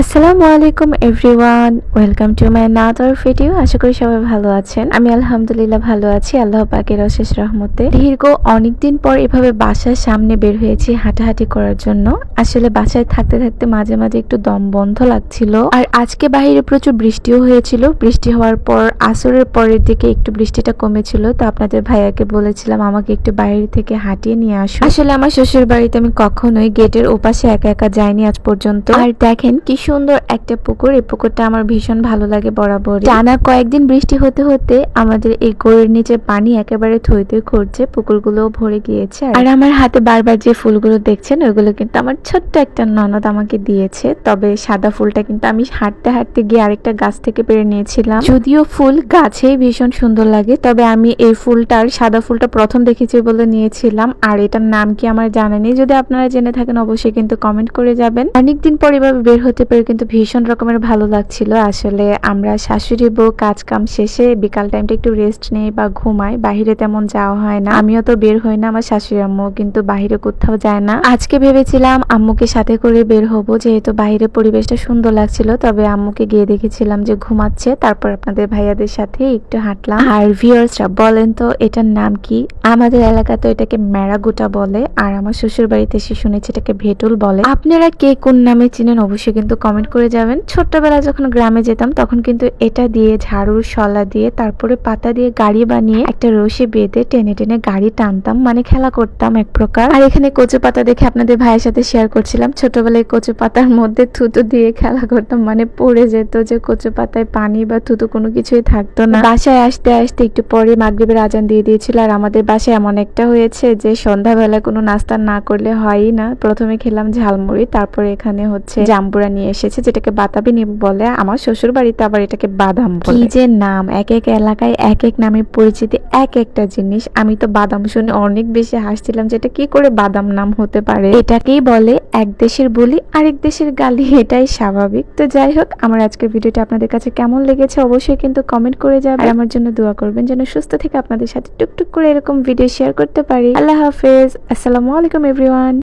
আসসালামু আলাইকুম everyone, welcome to my another video আশা করি সবাই ভালো আছেন। আমি আলহামদুলিল্লাহ ভালো আছি, আল্লাহ পাকের অশেষ রহমতে। দীর্ঘ অনেকদিন পর এভাবে বাসার সামনে বের হয়েছি হাঁটাহাঁটি করার জন্য। আসলে বাসায় থাকতে থাকতে মাঝে মাঝে একটু দম বন্ধ লাগছিল। আর আজকে বাইরে প্রচুর বৃষ্টিও হয়েছিল। বৃষ্টি হওয়ার পর, আসরের পরের দিকে একটু বৃষ্টিটা কমেছিল। তো আপনাদের ভাইয়াকে বলেছিলাম, আমাকে একটু বাইরে থেকে হাঁটিয়ে নিয়ে আসো। আসলে আমার শ্বশুর বাড়িতে আমি কখনোই গেটের ওপাশে একা একা যাইনি আজ পর্যন্ত। আর দেখেন কি সুন্দর একটা পুকুর। এই পুকুরটা আমার ভীষণ ভালো লাগে বরাবর টানা কয়েকদিন বৃষ্টি হতে হতে আমাদের এই গোড়ের নিচে পানি একেবারে থই থই করছে, পুকুরগুলোও ভরে গিয়েছে। আর আমার হাতে বারবার যে ফুলগুলো দেখছেন, ওইগুলো কিন্তু আমার ছোট্ট একটা ননদ আমাকে দিয়েছে। তবে সাদা ফুলটা কিন্তু আমি হাঁটতে হাঁটতে গিয়ে আরেকটা গাছ থেকে পেরে নিয়েছিলাম। যদিও ফুল গাছেই ভীষণ সুন্দর লাগে, তবে আমি এই ফুলটার, সাদা ফুলটা প্রথম দেখেছি বলে নিয়েছিলাম। আর এটার নাম কি আমার জানা নেই। যদি আপনারা জেনে থাকেন, অবশ্যই কিন্তু কমেন্ট করে যাবেন। অনেকদিন পর এভাবে বের হতে পেরে কিন্তু ভীষণ রকমের ভালো লাগছিল। আসলে আমরা শাশুড়ি বউ কাজ কাম শেষে বিকাল টাইমটা একটু রেস্ট নেই বা ঘুমাই, বাহিরে তেমন যাওয়া হয় না। আমিও তো বের হই না আমার শাশুড়ি আম্মু, কিন্তু বাহিরে কোথাও যায় না। আজকে ভেবেছিলাম আম্মুকে সাথে করে বের হব, যেহেতু বাইরে পরিবেশটা সুন্দর লাগছিল, তবে আম্মুকে গিয়ে দেখেছিলাম যে ঘুমাচ্ছে। তারপর আপনাদের ভাইয়াদের সাথে একটু হাঁটলাম। আর ভিউয়ার্সরা বলেন তো, এটার নাম কি? আমাদের এলাকা তো এটাকে ম্যারাগুটা বলে, আর আমার শ্বশুর বাড়িতে এসে শুনেছি এটাকে ভেটুল বলে। আপনারা কে কোন নামে চিনেন? অবশ্যই কিন্তু কমেন্ট করে যাবেন। ছোট্টবেলা যখন গ্রামে যেতাম, তখন কিন্তু এটা দিয়ে ঝাড়ু শলা দিয়ে, তারপরে পাতা দিয়ে গাড়ি বানিয়ে একটা রশি বেঁধে টেনে টেনে গাড়ি টানতাম। মানে খেলা করতাম এক প্রকার। আর এখানে কচু পাতা দেখে আপনাদের ভাইয়ের সাথে শেয়ার করছিলাম। ছোটবেলায় কচু পাতার মধ্যে থুতু দিয়ে খেলা করতাম। মানে পড়ে যেত যে কচু পাতায় পানি বা থুতু কোনো কিছুই থাকতো না। বাসায় আসতে আসতে একটু পরে মাগরিবের আজান দিয়ে দিয়েছিল। আর আমাদের বাসায় এমন একটা হয়েছে যে সন্ধ্যাবেলা কোনো নাস্তা না করলে হয়ই না। প্রথমে খেলাম ঝালমুড়ি, তারপরে এখানে হচ্ছে জাম্বুরা নিয়ে এসেছে যেটাকে বাতাবি নিবু বলে। আমার শ্বশুর বাড়িতে আবার এটাকে বাদাম বলে। কি যে নাম এক এক এলাকায় এক এক নামে পরিচিতি এক একটা জিনিস। আমি তো বাদাম শুনে অনেক বেশি হাসছিলাম যে এটা কি করে বাদাম নাম হতে পারে। এটাকেই বলে এক দেশের বলি আরেক দেশের গালি। এটাই স্বাভাবিক। তো যাই হোক আমার আজকের ভিডিওটা আপনাদের কাছে কেমন লেগেছে অবশ্যই কিন্তু কমেন্ট করে যাবে আর আমার জন্য দোয়া করবেন যেন সুস্থ থেকে আপনাদের সাথে টুকটুক করে এরকম ভিডিও শেয়ার করতে পারি। আল্লাহ হাফেজ। আসসালামু আলাইকুম এভরিওয়ান